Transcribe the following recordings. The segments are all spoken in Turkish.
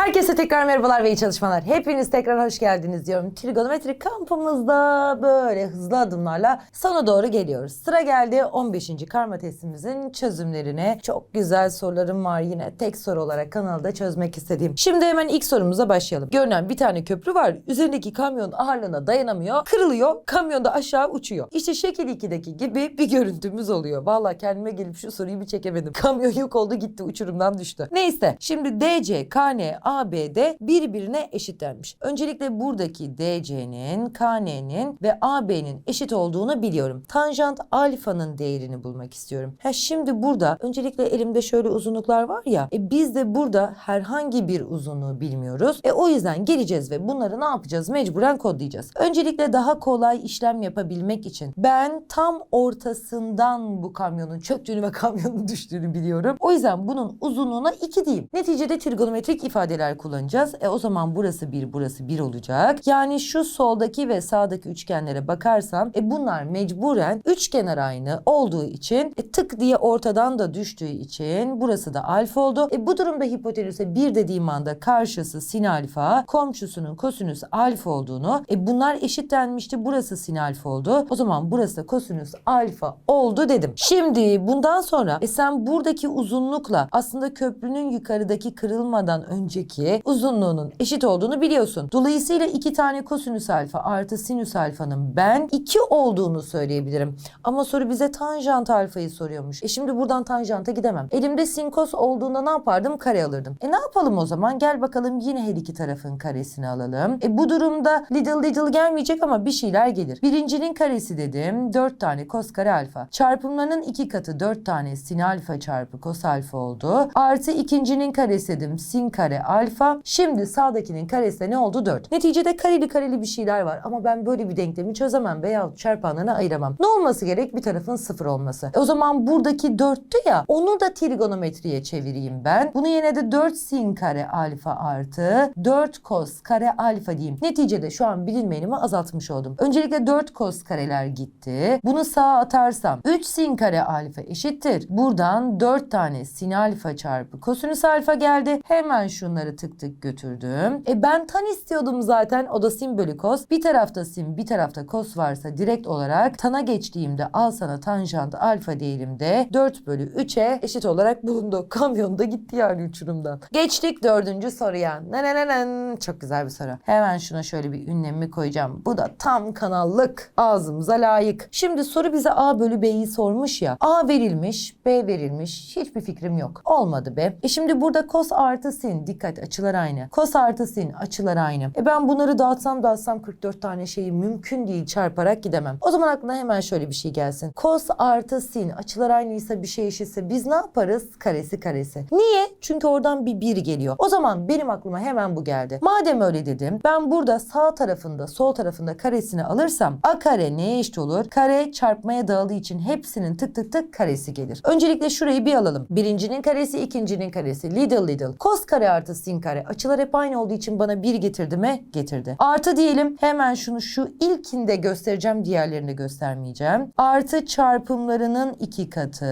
Herkese tekrar merhabalar ve iyi çalışmalar. Hepiniz tekrar hoş geldiniz diyorum. Trigonometri kampımızda böyle hızlı adımlarla sona doğru geliyoruz. Sıra geldi 15. karma testimizin çözümlerine. Çok güzel sorularım var yine tek soru olarak kanalda çözmek istediğim. Şimdi hemen ilk sorumuza başlayalım. Görünen bir tane köprü var. Üzerindeki kamyon ağırlığına dayanamıyor. Kırılıyor. Kamyon da aşağı uçuyor. İşte şekil 2'deki gibi bir görüntümüz oluyor. Vallahi kendime gelip şu soruyu bir çekemedim. Kamyon yok oldu gitti uçurumdan düştü. Neyse şimdi DC, KN, ABD birbirine eşitlenmiş. Öncelikle buradaki DC'nin, KN'nin ve AB'nin eşit olduğunu biliyorum. Tanjant alfanın değerini bulmak istiyorum. Ha şimdi burada öncelikle elimde şöyle uzunluklar var ya. E biz de burada herhangi bir uzunluğu bilmiyoruz. E o yüzden geleceğiz ve bunları ne yapacağız? Mecburen kodlayacağız. Öncelikle daha kolay işlem yapabilmek için ben tam ortasından bu kamyonun çöktüğünü ve kamyonun düştüğünü biliyorum. O yüzden bunun uzunluğuna 2 diyeyim. Neticede trigonometrik ifadeler kullanacağız. E o zaman burası 1, burası 1 olacak. Yani şu soldaki ve sağdaki üçgenlere bakarsam e bunlar mecburen üçkenar aynı olduğu için e tık diye ortadan da düştüğü için burası da alfa oldu. E bu durumda hipotenüse 1 dediğim anda karşısı sin alfa, komşusunun kosinüs alfa olduğunu e bunlar eşitlenmişti. Burası sin alfa oldu. O zaman burası da kosinüs alfa oldu dedim. Şimdi bundan sonra e sen buradaki uzunlukla aslında köprünün yukarıdaki kırılmadan önceki uzunluğunun eşit olduğunu biliyorsun. Dolayısıyla iki tane kosinüs alfa artı sinüs alfanın ben 2 olduğunu söyleyebilirim. Ama soru bize tanjant alfayı soruyormuş. E şimdi buradan tanjanta gidemem. Elimde sin kos olduğunda ne yapardım? Kare alırdım. E ne yapalım o zaman? Gel bakalım yine her iki tarafın karesini alalım. E bu durumda little little gelmeyecek ama bir şeyler gelir. Birincinin karesi dedim. 4 tane kos kare alfa. Çarpımlarının iki katı 4 tane sin alfa çarpı kos alfa oldu. Artı ikincinin karesi dedim. Sin kare alfa. Şimdi sağdakinin karesi ne oldu? 4. Neticede kareli kareli bir şeyler var ama ben böyle bir denklemi çözemem veya çarpanlarına ayıramam. Ne olması gerek? Bir tarafın sıfır olması. E o zaman buradaki 4'tü ya onu da trigonometriye çevireyim ben. Bunu yine de 4 sin kare alfa artı 4 kos kare alfa diyeyim. Neticede şu an bilinmeyenimi azaltmış oldum. Öncelikle 4 kos kareler gitti. Bunu sağa atarsam 3 sin kare alfa eşittir. Buradan 4 tane sin alfa çarpı kosinüs alfa geldi. Hemen şunları tık tık götürdüm. E ben tan istiyordum zaten. O da sin bölü kos. Bir tarafta sin bir tarafta kos varsa direkt olarak tana geçtiğimde al sana tanjant alfa değerimde 4 bölü 3'e eşit olarak bulundu. Kamyonda gitti yani uçurumdan. Geçtik dördüncü soruya. Nenenenen. Çok güzel bir soru. Hemen şuna şöyle bir ünlemimi koyacağım. Bu da tam kanallık. Ağzımıza layık. Şimdi soru bize A bölü B'yi sormuş ya. A verilmiş, B verilmiş. Hiçbir fikrim yok. Olmadı be. E şimdi burada kos artı sin. Dikkat açılar aynı. Kos artı açılar aynı. E ben bunları dağıtsam dağıtsam 44 tane şeyi mümkün değil çarparak gidemem. O zaman aklına hemen şöyle bir şey gelsin. Kos artı açılar aynıysa bir şey eşitse biz ne yaparız? Karesi karesi. Niye? Çünkü oradan bir bir geliyor. O zaman benim aklıma hemen bu geldi. Madem öyle dedim ben burada sağ tarafında sol tarafında karesini alırsam a kare neye eşit olur? Kare çarpmaya dağıldığı için hepsinin tık tık tık karesi gelir. Öncelikle şurayı bir alalım. Birincinin karesi ikincinin karesi. Little little. Kos kare artı kare. Açılar hep aynı olduğu için bana bir getirdi mi? Getirdi. Artı diyelim hemen şunu şu ilkinde göstereceğim diğerlerinde göstermeyeceğim. Artı çarpımlarının iki katı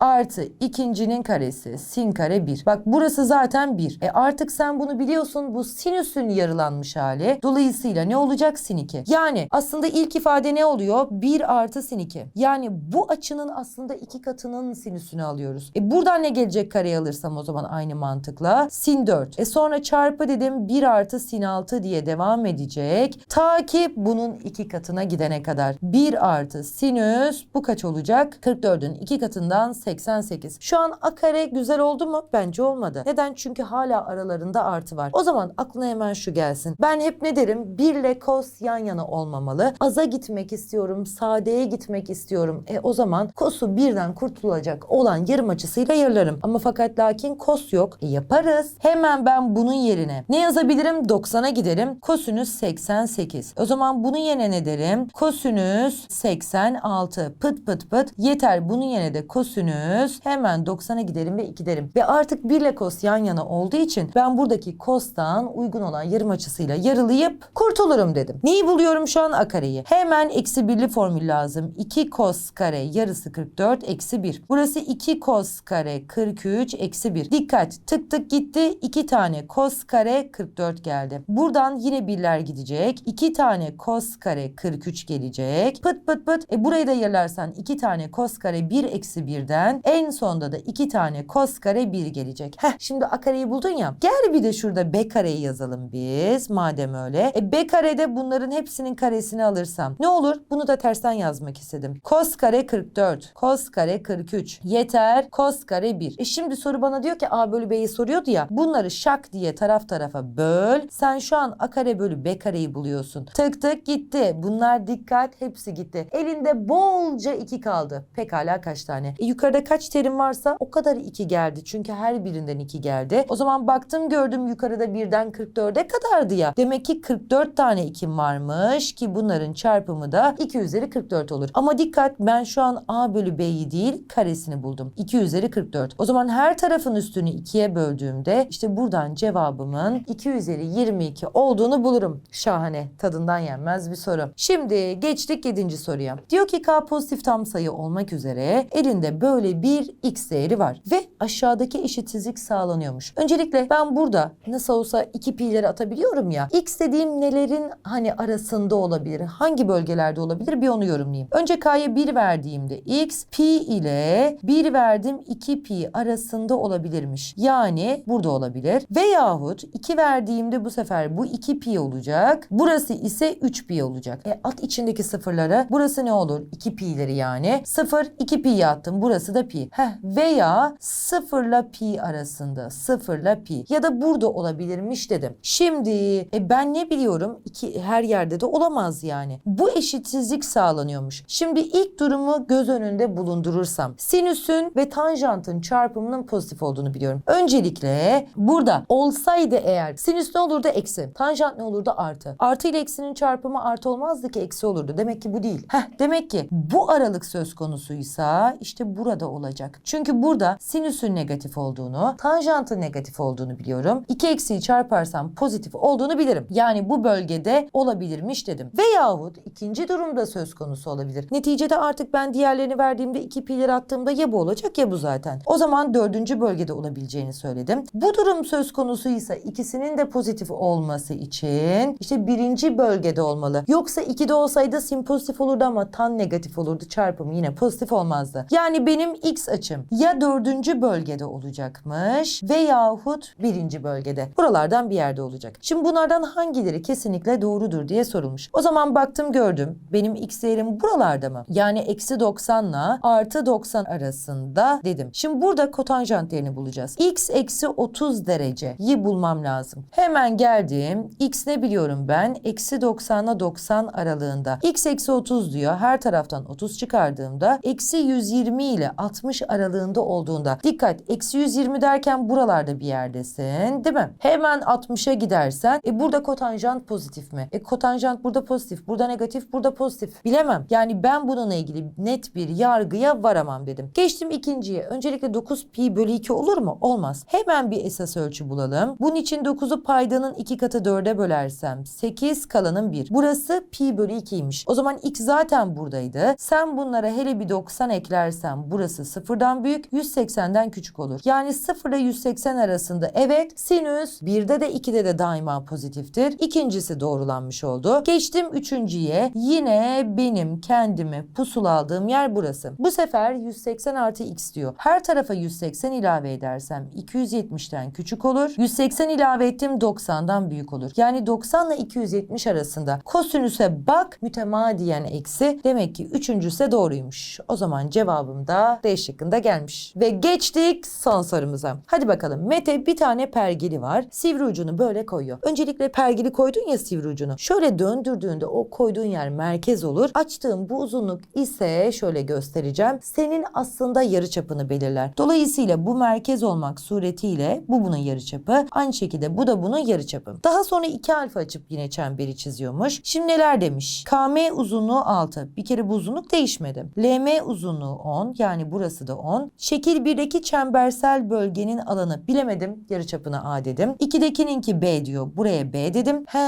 artı ikincinin karesi sin kare 1. Bak burası zaten 1. E artık sen bunu biliyorsun bu sinüsün yarılanmış hali. Dolayısıyla ne olacak sin 2. Yani aslında ilk ifade ne oluyor? 1 artı sin 2. Yani bu açının aslında iki katının sinüsünü alıyoruz. E buradan ne gelecek kareye alırsam o zaman aynı mantıkla? Sin 4. E sonra çarpı dedim 1 artı sin 6 diye devam edecek. Ta ki bunun iki katına gidene kadar. 1 artı sinüs bu kaç olacak? 44'ün iki katından 88. Şu an a kare güzel oldu mu? Bence olmadı. Neden? Çünkü hala aralarında artı var. O zaman aklına hemen şu gelsin. Ben hep ne derim? 1 ile kos yan yana olmamalı. Aza gitmek istiyorum. Sadeye gitmek istiyorum. E o zaman kosu birden kurtulacak olan yarım açısıyla yarılarım. Ama fakat lakin kos yok. E yaparız. Hemen ben bunun yerine ne yazabilirim? 90'a giderim. Kosinüs 88. O zaman bunun yerine ne derim? Kosinüs 86. Pıt pıt pıt. Yeter bunun yerine de kosinüs. Hemen 90'a giderim ve 2 derim. Ve artık 1 ile kos yan yana olduğu için ben buradaki kostan uygun olan yarım açısıyla yarılayıp kurtulurum dedim. Neyi buluyorum şu an? A. Hemen eksi birli formül lazım. 2 kos kare yarısı 44 eksi 1. Burası 2 kos kare 43 eksi 1. Dikkat tık tık gitti. 2 2 tane kos kare 44 geldi. Buradan yine birler gidecek. 2 tane kos kare 43 gelecek. Pıt pıt pıt. E burayı da yerlersen 2 tane kos kare 1 eksi 1'den en sonda da 2 tane kos kare 1 gelecek. Heh şimdi a kareyi buldun ya. Gel bir de şurada b kareyi yazalım biz madem öyle. E b karede bunların hepsinin karesini alırsam ne olur? Bunu da tersten yazmak istedim. Kos kare 44, kos kare 43. Yeter kos kare 1. E şimdi soru bana diyor ki a bölü b'yi soruyordu ya. Bunları şak diye taraf tarafa böl. Sen şu an a kare bölü b kareyi buluyorsun. Tık tık gitti. Bunlar dikkat hepsi gitti. Elinde bolca 2 kaldı. Pekala kaç tane? E yukarıda kaç terim varsa o kadar 2 geldi. Çünkü her birinden 2 geldi. O zaman baktım gördüm yukarıda birden 44'e kadardı ya. Demek ki 44 tane 2'm varmış ki bunların çarpımı da 2 üzeri 44 olur. Ama dikkat ben şu an a bölü b'yi değil karesini buldum. 2 üzeri 44. O zaman her tarafın üstünü 2'ye böldüğümde işte buradan cevabımın 2 üzeri 22 olduğunu bulurum. Şahane. Tadından yenmez bir soru. Şimdi geçtik 7. soruya. Diyor ki k pozitif tam sayı olmak üzere elinde böyle bir x değeri var ve aşağıdaki eşitsizlik sağlanıyormuş. Öncelikle ben burada nasıl olsa iki pi'leri atabiliyorum ya. X dediğim nelerin hani arasında olabilir? Hangi bölgelerde olabilir? Bir onu yorumlayayım. Önce k'ya 1 verdiğimde x pi ile 1 verdim 2 pi arasında olabilirmiş. Yani burada olabilir. Veyahut 2 verdiğimde bu sefer bu 2 pi olacak. Burası ise 3 pi olacak. E at içindeki sıfırları. Burası ne olur? 2 pi'leri yani. 0 2 pi'yi attım. Burası da pi. Heh. Veya 0 ile pi arasında. 0 ile pi. Ya da burada olabilirmiş dedim. Şimdi e ben ne biliyorum? İki, her yerde de olamaz yani. Bu eşitsizlik sağlanıyormuş. Şimdi ilk durumu göz önünde bulundurursam sinüsün ve tanjantın çarpımının pozitif olduğunu biliyorum. Öncelikle burada olsaydı eğer sinüs ne olurdu? Eksi. Tanjant ne olurdu? Artı. Artı ile eksinin çarpımı artı olmazdı ki eksi olurdu. Demek ki bu değil. Heh, demek ki bu aralık söz konusuysa işte burada olacak. Çünkü burada sinüsün negatif olduğunu, tanjantın negatif olduğunu biliyorum. İki eksiyi çarparsam pozitif olduğunu bilirim. Yani bu bölgede olabilirmiş dedim. Veyahut ikinci durumda söz konusu olabilir. Neticede artık ben diğerlerini verdiğimde iki pi'leri attığımda ya bu olacak ya bu zaten. O zaman dördüncü bölgede olabileceğini söyledim. Bu durum söz konusuysa ikisinin de pozitif olması için işte birinci bölgede olmalı. Yoksa 2'de olsaydı sin pozitif olurdu ama tan negatif olurdu. Çarpım yine pozitif olmazdı. Yani benim x açım ya dördüncü bölgede olacakmış veyahut birinci bölgede. Buralardan bir yerde olacak. Şimdi bunlardan hangileri kesinlikle doğrudur diye sorulmuş. O zaman baktım gördüm. Benim x değerim buralarda mı? Yani eksi 90 ile artı 90 arasında dedim. Şimdi burada kotanjant değerini bulacağız. x eksi 30 dereceyi bulmam lazım. Hemen geldim. x ne biliyorum ben? Eksi 90 ile 90 aralığında. x eksi 30 diyor. Her taraftan 30 çıkardığımda eksi 120 ile 60 aralığında olduğunda. Dikkat eksi 120 derken buralarda bir yerdesin değil mi? Hemen 60'a gidersen e burada kotanjant pozitif mi? E kotanjant burada pozitif, burada negatif, burada pozitif. Bilemem. Yani ben bununla ilgili net bir yargıya varamam dedim. Geçtim ikinciye. Öncelikle 9 pi bölü 2 olur mu? Olmaz. Hemen bir esas ölçü bulalım. Bunun için 9'u paydanın 2 katı 4'e bölersem 8 kalanın 1. Burası pi bölü 2'ymiş. O zaman x zaten buradaydı. Sen bunlara hele bir 90 eklersen burası sıfırdan büyük 180'den küçük olur. Yani 0 ile 180 arasında evet sinüs 1'de de 2'de de daima pozitiftir. İkincisi doğrulanmış oldu. Geçtim üçüncüye. Yine benim kendimi pusula aldığım yer burası. Bu sefer 180 artı x diyor. Her tarafa 180 ilave edersem 270'ten küçük olur. 180 ilave ettim 90'dan büyük olur. Yani 90 ile 270 arasında kosinüse bak mütemadiyen eksi. Demek ki üçüncüsü doğruymuş. O zaman cevabım da D şıkkında gelmiş. Ve geçtik son sorumuza. Hadi bakalım. Mete bir tane pergili var. Sivri ucunu böyle koyuyor. Öncelikle pergili koydun ya sivri ucunu. Şöyle döndürdüğünde o koyduğun yer merkez olur. Açtığım bu uzunluk ise şöyle göstereceğim. Senin aslında yarı çapını belirler. Dolayısıyla bu merkez olmak suretiyle bu bunun yarı çapı. Aynı şekilde bu da bunun yarı çapı. Daha sonra iki alfa açıp yine çemberi çiziyormuş. Şimdi neler demiş? KM uzunluğu 6. Bir kere bu uzunluk değişmedi. LM uzunluğu 10. Yani burası da 10. Şekil 1'deki çembersel bölgenin alanı bilemedim. Yarıçapına A dedim. 2'dekininki B diyor. Buraya B dedim. He,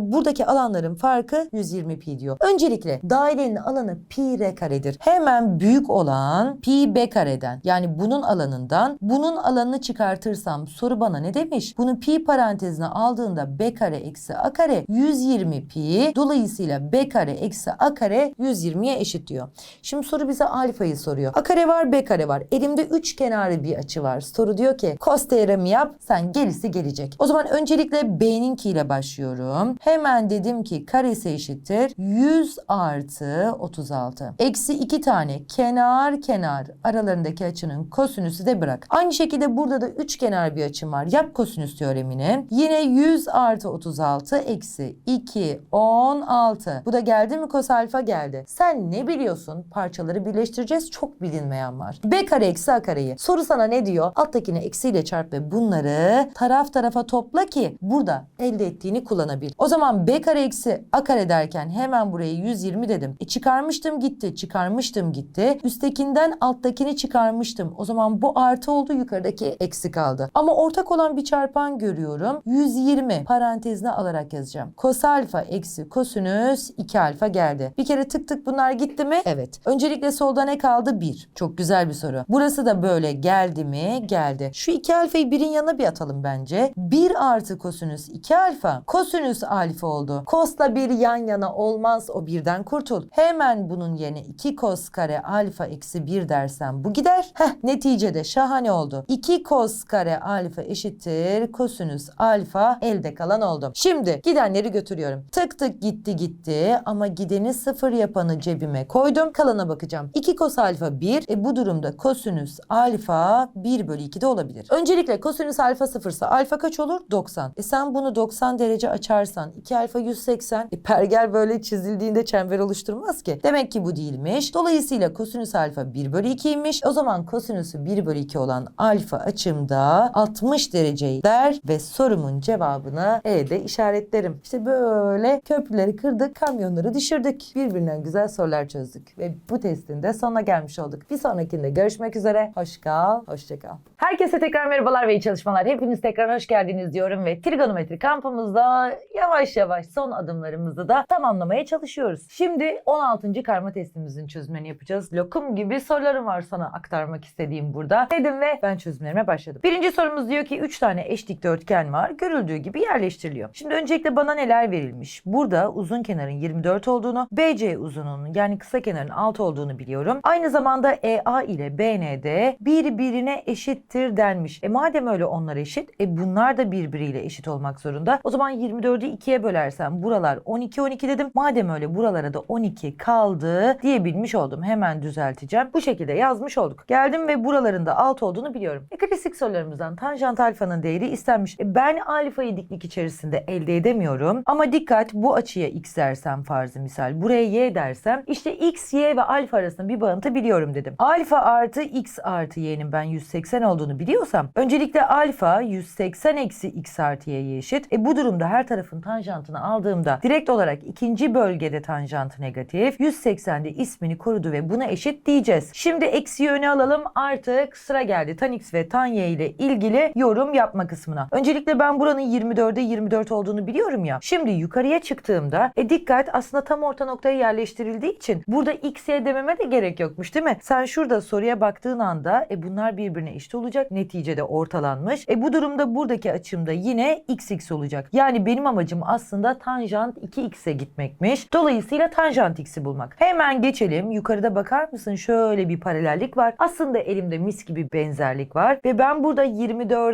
buradaki alanların farkı 120 pi diyor. Öncelikle dairenin alanı pi r karedir. Hemen büyük olan pi b kareden yani bunun alanından bunun alanını çıkartırsam soru bana ne demiş? Bunu pi parantezine aldığında b kare eksi a kare 120 pi. Dolayısıyla b kare eksi a kare 120'ye eşit diyor. Şimdi soru bize alfayı soruyor. A kare var b kare var. Elimde 3 kenarlı bir açı var. Soru diyor ki cos teoremi yap sen gerisi gelecek. O zaman öncelikle b'ninkiyle başlıyorum. Hemen dedim ki karesi eşittir 100 artı 36. Eksi 2 tane kenar kenar aralarındaki açının kosinüsü de bırak. Aynı şekilde burada da 3 kenar bir açım var. Yap kosinüs teoremini. Yine 100 artı 36 eksi 2 16. Bu da geldi mi kos alfa geldi. Sen ne biliyorsun? Parçaları birleştireceğiz. Çok bilinmeyen var. B kare eksi A kareyi. Soru sana ne diyor? Alttakini eksiyle çarp ve bunları taraf tarafa topla ki burada elde ettiğini kullanabil. O zaman B kare eksi A kare derken hemen buraya 120 dedim. E çıkarmıştım gitti. Çıkarmıştım gitti. Üsttekinden alttakini çıkarmıştım. O zaman bu artı oldu yukarıdaki eksi kaldı. Ama ortak olan bir çarpan görüyorum. 120 parantezine alarak yazacağım. Kos alfa eksi kosinüs 2 alfa geldi. Bir kere tık tık bunlar gitti mi? Evet. Öncelikle solda ne kaldı? 1. Çok güzel bir soru. Burası da böyle geldi mi? Geldi. Şu 2 alfayı birin yanına bir atalım bence. 1 artı kosinüs 2 alfa. Kosinüs alfa oldu. Kosla 1 yan yana olmaz. O birden kurtul. Hemen bunun yerine 2 kos kare alfa eksi 1 dersem bu gider. Heh neticede şahane oldu. 2 kos kare alfa eşittir kosinüs alfa elde kalan oldu. Şimdi gidenleri götürüyorum. Tık tık gitti gitti ama gideni sıfır yapanı cebime koydum. Kalana bakacağım. 2 kos alfa 1. E bu durumda kosinüs alfa 1 bölü 2 de olabilir. Öncelikle kosinüs alfa sıfırsa alfa kaç olur? 90. E sen bunu 90 derece açarsan 2 alfa 180. E pergel böyle çizildiğinde çember oluşturmaz ki. Demek ki bu değilmiş. Dolayısıyla kosinüs alfa 1 bölü 2'ymiş. O zaman kosinüsü 1 bölü 2 olan alfa açımda 60 dereceyi der ve sorumun cevabını E'de işaretlerim. İşte böyle köprüleri kırdık, kamyonları düşürdük. Birbirinden güzel sorular çözdük. Ve bu testin de sonuna gelmiş olduk. Bir sonrakinde görüşmek üzere. Hoş kal, hoşça kal. Herkese tekrar merhabalar ve iyi çalışmalar. Hepiniz tekrar hoş geldiniz diyorum ve trigonometri kampımızda yavaş yavaş son adımlarımızı da tamamlamaya çalışıyoruz. Şimdi 16. karma testimizin çözümlerini yapacağız. Lokum gibi sorularım var sana aktarmak istediğim burada. Dedim ve ben çözümlerime başladım. Birinci sorumuz diyor ki 3 tane eş dikdörtgen var. Görüldüğü gibi yerleştiriliyor. Şimdi öncelikle bana neler verilmiş? Burada uzun kenarın 24 olduğunu, BC uzunluğunun yani kısa kenarın 6 olduğunu biliyorum. Aynı zamanda EA ile BN'de birbirine eşittir denmiş. E madem öyle onlar eşit, e bunlar da birbiriyle eşit olmak zorunda. O zaman 24'ü 2'ye bölersem buralar 12 12 dedim. Madem öyle buralara da 12 kaldı diyebilmiş oldum. Hemen düzelteceğim. Bu şekilde yazmış olduk. Geldim ve buralarında 6 olduğunu biliyorum. E klasik sorularımızdan tanjant alfanın değeri istenmiş. E ben alfayı diklik içerisinde elde edemiyorum. Ama dikkat bu açıya x dersem farzı misal. Buraya y dersem işte x, y ve alfa arasında bir bağıntı biliyorum dedim. Alfa artı x artı y'nin ben 180 olduğunu biliyorsam öncelikle alfa 180 eksi x artı y'ye eşit. E bu durumda her tarafın tanjantını aldığımda direkt olarak ikinci bölgede tanjant negatif. 180'de ismini korudu ve buna eşit diyeceğiz. Şimdi eksiyi öne alalım. Artık sıra geldi tan x ve tan y ile ilgili yorum yapma kısmına. Öncelikle ben buranın 24'e 24 olduğunu biliyorum ya. Şimdi yukarıya çıktığımda e dikkat aslında tam orta noktaya yerleştirildiği için burada x y dememe de gerek yokmuş değil mi? Sen şurada soruya baktığın anda e bunlar birbirine eşit olacak. Neticede ortalanmış. E bu durumda buradaki açımda yine x x olacak. Yani benim amacım aslında tanjant 2x'e gitmekmiş. Dolayısıyla tanjant x'i bulmak. Hemen geçelim. Yukarıda bakar mısın? Şöyle bir paralellik var. Aslında elimde mis gibi benzerlik var. Ve ben burada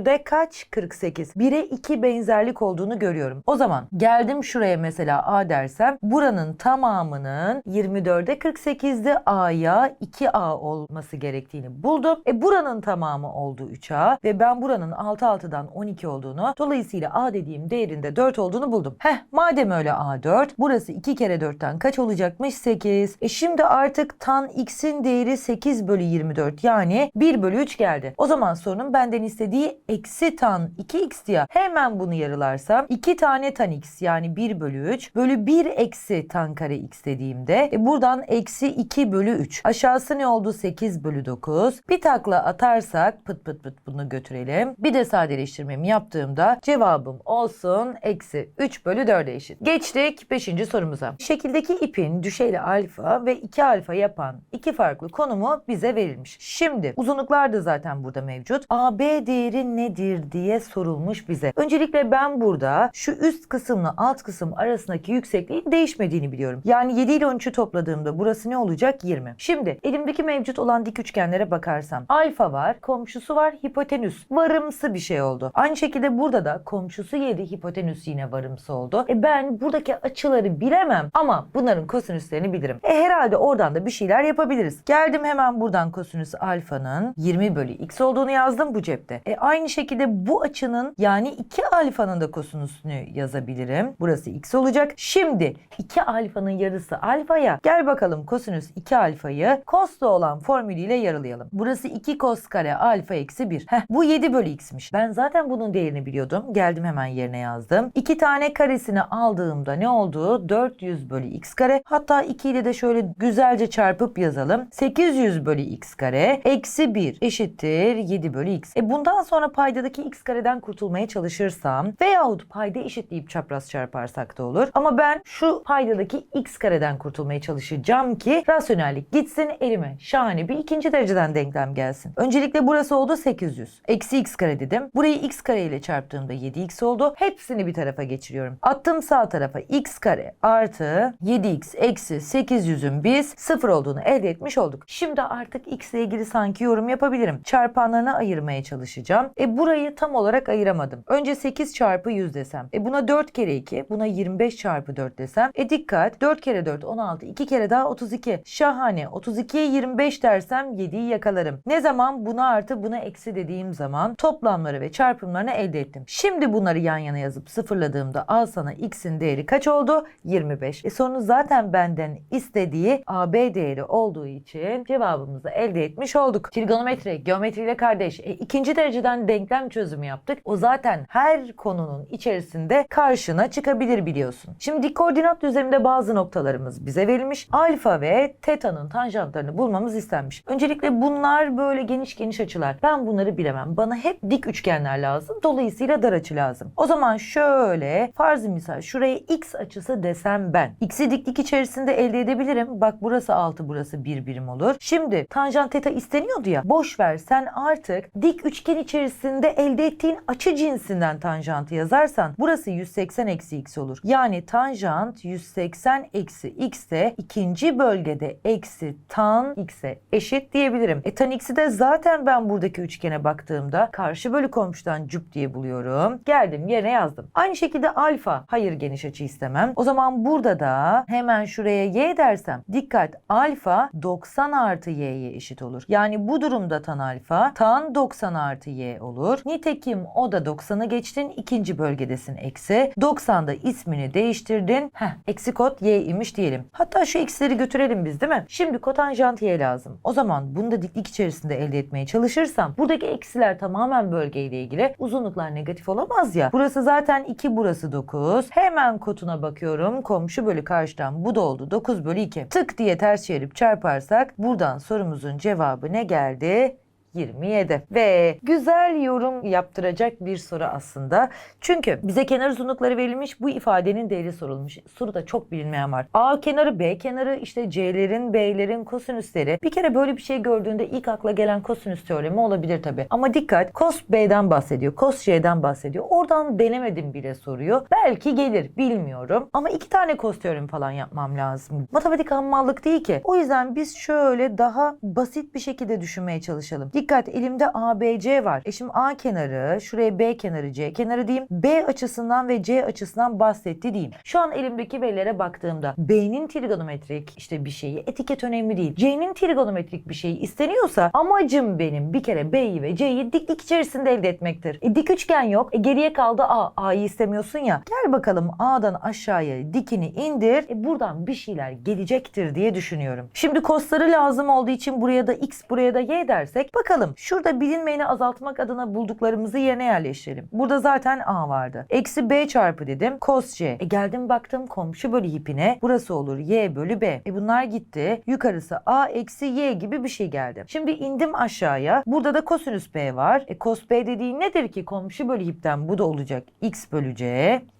24'e kaç? 48. 1'e 2 benzerlik olduğunu görüyorum. O zaman geldim şuraya mesela A dersem buranın tamamının 24'e 48'de A'ya 2A olması gerektiğini buldum. E buranın tamamı oldu 3A ve ben buranın 6 6'dan 12 olduğunu dolayısıyla A dediğim değerinde 4 olduğunu buldum. Heh madem öyle A4 burası 2 kere 4'ten kaç olacakmış? 8. E şimdi artık tan x'in değeri 8 bölü 24 yani 1 bölü 3 geldi. O zaman sorunun benden istediği eksi tan 2x diye hemen bunu yarılarsam 2 tane tan x yani 1 bölü 3 bölü 1 eksi tan kare x dediğimde e buradan eksi 2 bölü 3. Aşağısı ne oldu? 8 bölü 9. Bir takla atarsak pıt pıt pıt bunu götürelim. Bir de sadeleştirmemi yaptığımda cevabım olsun eksi 3 bölü 4'e eşit. Geçtik 5. sorumuza. Şekildeki ipin düşeyli alfa ve 2 alfa yapan iki farklı konumu bize verilmiş. Şimdi uzunluklar da zaten burada mevcut. AB değeri nedir diye sorulmuş bize. Öncelikle ben burada şu üst kısımla alt kısım arasındaki yüksekliğin değişmediğini biliyorum. Yani 7 ile 13'ü topladığımda burası ne olacak? 20. Şimdi elimdeki mevcut olan dik üçgenlere bakarsam alfa var, komşusu var, hipotenüs. Varımsı bir şey oldu. Aynı şekilde burada da komşusu 7, hipotenüs yine varımsı oldu. E ben buradaki açıları bilemem ama bunların kosinüslerini bilirim. E herhalde oradan da bir şeyler yapabiliriz. Geldim hemen buradan kosinüs alfanın 20 bölü x olduğunu yazdım bu cepte. E aynı şekilde bu açının yani 2 alfanın da kosinüsünü yazabilirim. Burası x olacak. Şimdi 2 alfanın yarısı alfaya. Gel bakalım kosinüs 2 alfayı cos'la olan formülüyle yaralayalım. Burası 2 cos kare alfa eksi 1. Heh, bu 7 bölü x'miş. Ben zaten bunun değerini biliyordum. Geldim hemen yerine yazdım. 2 tane karesini aldığımda ne oldu? 400 bölü x kare. Hatta 2 ile de şöyle güzelce çarpıp yazalım. 800 bölü x kare eksi 1 eşittir 7 bölü x. E bundan sonra paydadaki x kareden kurtulmaya çalışırsam veyahut payda eşitleyip çapraz çarparsak da olur. Ama ben şu paydadaki x kareden kurtulmaya çalışacağım ki rasyonellik gitsin elime. Şahane bir ikinci dereceden denklem gelsin. Öncelikle burası oldu 800. Eksi x kare dedim. Burayı x kare ile çarptığımda 7x oldu. Hepsini bir tarafa geçiriyorum. Attım sağ tarafa x kare artı 7x eksi 800'ün biz sıfır olduğunu elde etmiş olduk. Şimdi artık x ile ilgili sanki yorum yapabilirim. Çarpanlarına ayırmaya çalışacağım. E burayı tam olarak ayıramadım. Önce 8 çarpı 100 desem. E buna 4 kere 2. Buna 25 çarpı 4 desem. E dikkat 4 kere 4 16. 2 kere daha 32. Şahane. 32'ye 25 dersem 7'yi yakalarım. Ne zaman buna artı buna eksi dediğim zaman toplamları ve çarpımlarını elde ettim. Şimdi bunları yan yana yazıp sıfırladığımda al sana x'in değeri kaç oldu? 25. E sorunun zaten benden istediği AB değeri olduğu için cevabımızı elde etmiş olduk. Trigonometri, geometriyle kardeş. E, ikinci dereceden denklem çözümü yaptık. O zaten her konunun içerisinde karşına çıkabilir biliyorsun. Şimdi dik koordinat düzleminde bazı noktalarımız bize verilmiş. Alfa ve teta'nın tanjantlarını bulmamız istenmiş. Öncelikle bunlar böyle geniş geniş açılar. Ben bunları bilemem. Bana hep dik üçgenler lazım. Dolayısıyla dar açı lazım. O zaman şöyle farz misal şuraya x açısı desem ben. X'i diklik içerisinde elde edebilirim. Bak burası 6 burası 1 birim olur. Şimdi tanjant teta isteniyordu ya. Boş ver sen artık dik üçgen içerisinde elde ettiğin açı cinsinden tanjantı yazarsan burası 180 eksi x olur. Yani tanjant 180 eksi x de ikinci bölgede eksi tan x'e eşit diyebilirim. E tan x'i de zaten ben buradaki üçgene baktığımda karşı bölü komşudan cüp diye buluyorum. Geldim yerine yazdım. Aynı şekilde alfa. Hayır geniş açı istemem. O zaman burada da hemen şuraya y dersem dikkat alfa 90 artı y'ye eşit olur. Yani bu durumda tan alfa tan 90 artı y olur. Nitekim o da 90'ı geçtin ikinci bölgedesin eksi. 90'da ismini değiştirdin. Heh eksi kod y imiş diyelim. Hatta şu eksileri götürelim biz değil mi? Şimdi kotanjant y lazım. O zaman bunu da diklik içerisinde elde etmeye çalışırsam buradaki eksiler tamamen bölgeyle ilgili. Uzunluklar negatif olamaz ya. Burası zaten 2 burası 9. Hemen kotuna bakıyorum. Komşu bölü karşıdan bu da oldu. 9 bölü 2. Tık diye ters çevirip çarparsak buradan sorumuzun cevabı ne geldi? 27. Ve güzel yorum yaptıracak bir soru aslında. Çünkü bize kenar uzunlukları verilmiş bu ifadenin değeri sorulmuş. Soruda çok bilinmeyen var. A kenarı B kenarı işte C'lerin B'lerin kosinüsleri. Bir kere böyle bir şey gördüğünde ilk akla gelen kosinüs teoremi olabilir tabi. Ama dikkat cos B'den bahsediyor. Cos C'den bahsediyor. Oradan denemedim bile soruyor. Belki gelir bilmiyorum. Ama iki tane cos teoremi falan yapmam lazım. Matematik hammallık değil ki. O yüzden biz şöyle daha basit bir şekilde düşünmeye çalışalım. Dikkat elimde ABC var. E şimdi A kenarı, şuraya B kenarı, C kenarı diyeyim. B açısından ve C açısından bahsetti diyeyim. Şu an elimdeki verilere baktığımda B'nin trigonometrik işte bir şeyi etiket önemli değil. C'nin trigonometrik bir şeyi isteniyorsa amacım benim bir kere B'yi ve C'yi diklik içerisinde elde etmektir. E dik üçgen yok. E geriye kaldı A. A'yı istemiyorsun ya. Gel bakalım A'dan aşağıya dikini indir. E buradan bir şeyler gelecektir diye düşünüyorum. Şimdi kosları lazım olduğu için buraya da X buraya da Y dersek bakalım Bakalım şurada bilinmeyeni azaltmak adına bulduklarımızı yerine yerleştirelim. Burada zaten a vardı. Eksi b çarpı dedim. Cos c. E geldim baktım komşu bölü hipine. Burası olur y bölü b. E bunlar gitti. Yukarısı a eksi y gibi bir şey geldi. Şimdi indim aşağıya. Burada da kosinüs b var. E cos b dediğin nedir ki? Komşu bölü hipten bu da olacak. x bölü c.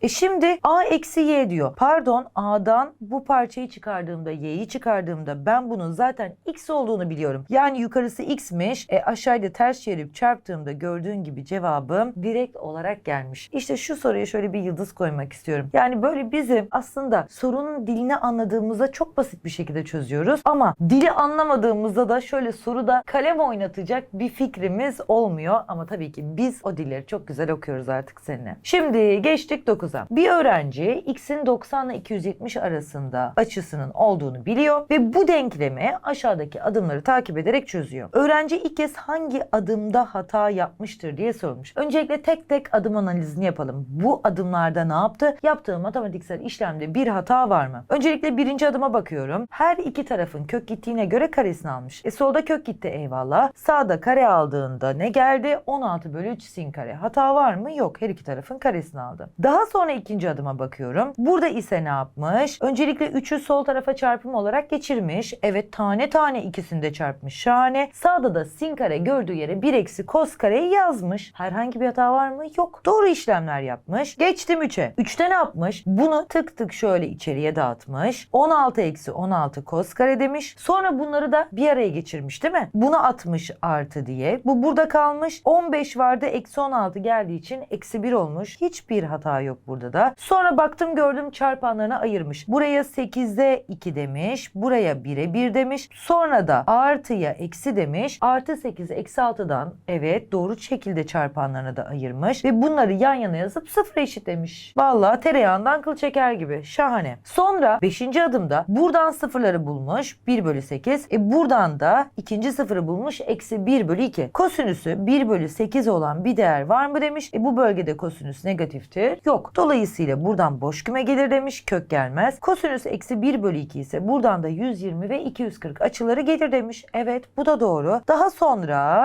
E şimdi a eksi y diyor. Pardon a'dan bu parçayı çıkardığımda y'yi çıkardığımda ben bunun zaten x olduğunu biliyorum. Yani yukarısı x'miş. E aşağıda ters çevirip çarptığımda gördüğün gibi cevabım direkt olarak gelmiş. İşte şu soruya şöyle bir yıldız koymak istiyorum. Yani böyle bizim aslında sorunun dilini anladığımızda çok basit bir şekilde çözüyoruz. Ama dili anlamadığımızda da şöyle soruda kalem oynatacak bir fikrimiz olmuyor. Ama tabii ki biz o dilleri çok güzel okuyoruz artık seninle. Şimdi geçtik 9'a. Bir öğrenci x'in 90 ile 270 arasında açısının olduğunu biliyor ve bu denklemi aşağıdaki adımları takip ederek çözüyor. Öğrenci ilk kez hangi adımda hata yapmıştır diye sormuş. Öncelikle tek tek adım analizini yapalım. Bu adımlarda ne yaptı? Yaptığı matematiksel işlemde bir hata var mı? Öncelikle birinci adıma bakıyorum. Her iki tarafın kök gittiğine göre karesini almış. E solda kök gitti eyvallah. Sağda kare aldığında ne geldi? 16 bölü 3 sin kare. Hata var mı? Yok. Her iki tarafın karesini aldı. Daha sonra ikinci adıma bakıyorum. Burada ise ne yapmış? Öncelikle 3'ü sol tarafa çarpım olarak geçirmiş. Evet tane tane ikisini de çarpmış. Şahane. Sağda da sin kare gördüğü yere 1 eksi kos kareyi yazmış. Herhangi bir hata var mı? Yok. Doğru işlemler yapmış. Geçtim 3'e. 3'te ne yapmış? Bunu tık tık şöyle içeriye dağıtmış. 16 eksi 16 kos kare demiş. Sonra bunları da bir araya geçirmiş değil mi? Bunu atmış artı diye. Bu burada kalmış. 15 vardı eksi 16 geldiği için eksi 1 olmuş. Hiçbir hata yok burada da. Sonra baktım gördüm çarpanlarına ayırmış. Buraya 8'de 2 demiş. Buraya 1'e 1 demiş. Sonra da artıya eksi demiş. Artı 8 eksi 6'dan evet doğru şekilde çarpanlarına da ayırmış. Ve bunları yan yana yazıp sıfıra eşitlemiş. Vallahi tereyağından kıl çeker gibi. Şahane. Sonra 5. adımda buradan sıfırları bulmuş. 1 bölü 8. E buradan da ikinci sıfırı bulmuş. Eksi 1 bölü 2. Kosinüsü 1 bölü 8 olan bir değer var mı demiş. E bu bölgede kosinüs negatiftir. Yok. Dolayısıyla buradan boş küme gelir demiş. Kök gelmez. Kosinüs eksi 1 bölü 2 ise buradan da 120 ve 240 açıları gelir demiş. Evet bu da doğru. Daha sonra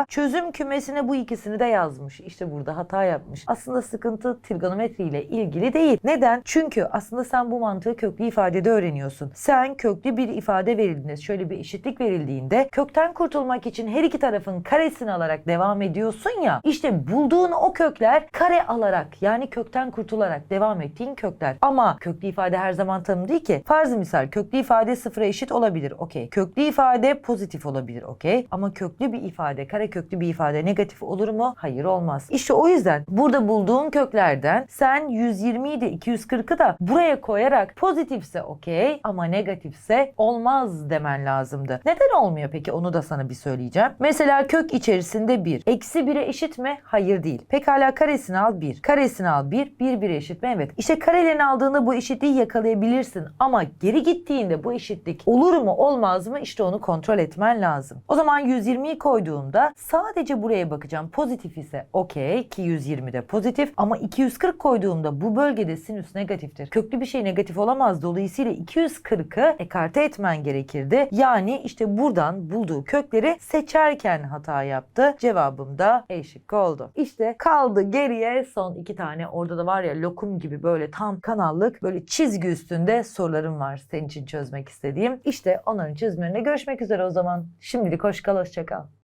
çözüm kümesine bu ikisini de yazmış. İşte burada hata yapmış. Aslında sıkıntı trigonometri ile ilgili değil. Neden? Çünkü aslında sen bu mantığı köklü ifadede öğreniyorsun. Sen köklü bir ifade verildiğinde, şöyle bir eşitlik verildiğinde kökten kurtulmak için her iki tarafın karesini alarak devam ediyorsun ya. İşte bulduğun o kökler kare alarak yani kökten kurtularak devam ettiğin kökler. Ama köklü ifade her zaman tanım değil ki. Farz misal köklü ifade sıfıra eşit olabilir. Okey. Köklü ifade pozitif olabilir. Okey. Ama köklü bir ifade, kare köklü bir ifade negatif olur mu? Hayır olmaz. İşte o yüzden burada bulduğun köklerden sen 120'yi de 240'ı da buraya koyarak pozitifse okey ama negatifse olmaz demen lazımdı. Neden olmuyor peki onu da sana bir söyleyeceğim. Mesela kök içerisinde 1. Eksi 1'e eşit mi? Hayır değil. Pekala karesini al 1. Karesini al 1. 1 1'e eşit mi? Evet. İşte karelerini aldığında bu eşitliği yakalayabilirsin. Ama geri gittiğinde bu eşitlik olur mu olmaz mı? İşte onu kontrol etmen lazım. O zaman 120'yi koyduğumda sadece buraya bakacağım. Pozitif ise okey ki 120 de pozitif ama 240 koyduğumda bu bölgede sinüs negatiftir. Köklü bir şey negatif olamaz. Dolayısıyla 240'ı ekarte etmen gerekirdi. Yani işte buradan bulduğu kökleri seçerken hata yaptı. Cevabım da E şıkkı oldu. İşte kaldı geriye son iki tane. Orada da var ya lokum gibi böyle tam kanallık böyle çizgi üstünde sorularım var senin için çözmek istediğim. İşte onların çözümlerine görüşmek üzere o zaman. Şimdilik hoş kal, hoşça kal.